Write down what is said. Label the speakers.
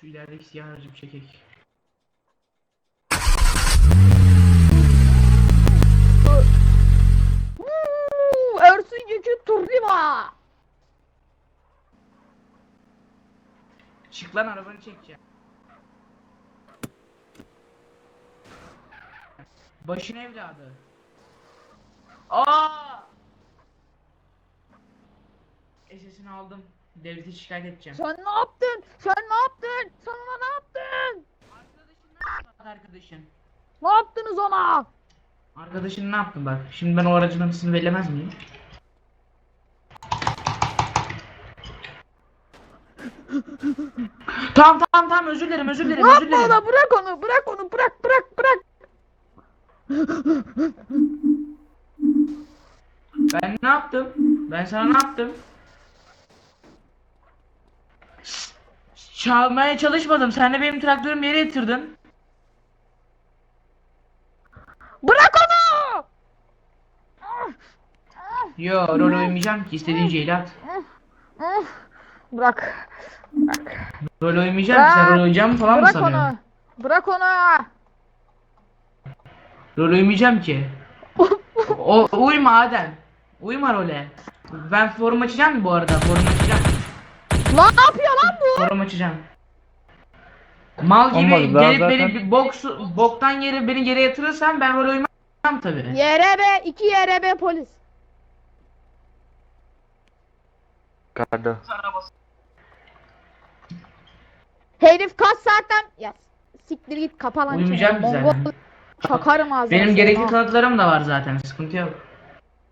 Speaker 1: Şu ilerideki siyah aracı bir çekek.
Speaker 2: Ersin Yekün Turniva.
Speaker 1: Çık lan arabanı çekeceğim. Başın evladı. Aa! SS'ini aldım. Devlete şikayet edeceğim.
Speaker 2: Sen ne yaptın? Sen ne yaptın? Sen ona ne yaptın?
Speaker 1: Arkadaşın ne yaptın arkadaşın?
Speaker 2: Ne yaptınız ona?
Speaker 1: Arkadaşın ne yaptın bak. Şimdi ben o aracın anısını verilemez miyim? tamam tamam tamam özür dilerim özür dilerim
Speaker 2: Ne
Speaker 1: özür
Speaker 2: yapma
Speaker 1: dilerim.
Speaker 2: ona? Bırak onu, bırak onu, bırak, bırak, bırak.
Speaker 1: Ben ne yaptım? Ben sana ne yaptım? Çalmaya çalışmadım. Sen de benim traktörümü yere yatırdın.
Speaker 2: Bırak onu!
Speaker 1: Yo rol oynamayacağım ki istediğin şeyle at.
Speaker 2: Bırak. Bırak.
Speaker 1: Rol oynamayacağım ki sen rol oynayacağımı falan mı
Speaker 2: Bırak
Speaker 1: sanıyorsun?
Speaker 2: onu. Bırak onu.
Speaker 1: Rol oynamayacağım ki. O uyma Adem. Uyma role. Ben forum açacağım bu arada? Forum açacağım.
Speaker 2: Ne yapıyor lan bu?
Speaker 1: Forum açacağım. Mal gibi
Speaker 3: Olmaz, daha
Speaker 1: gelip beni
Speaker 3: zaten-
Speaker 1: bir boksu, boktan yere beni yere yatırırsan ben rol oynamam tabi.
Speaker 2: YRB, 2 YRB polis.
Speaker 3: Kardo.
Speaker 2: Herif kaç saatten... Ya siktir git kapa lan.
Speaker 1: Uyumayacağım
Speaker 2: çeneni, Mongol.
Speaker 1: zaten.
Speaker 2: Çakarım ağzına.
Speaker 1: Benim gerekli
Speaker 2: ha.
Speaker 1: kanıtlarım da var zaten sıkıntı yok.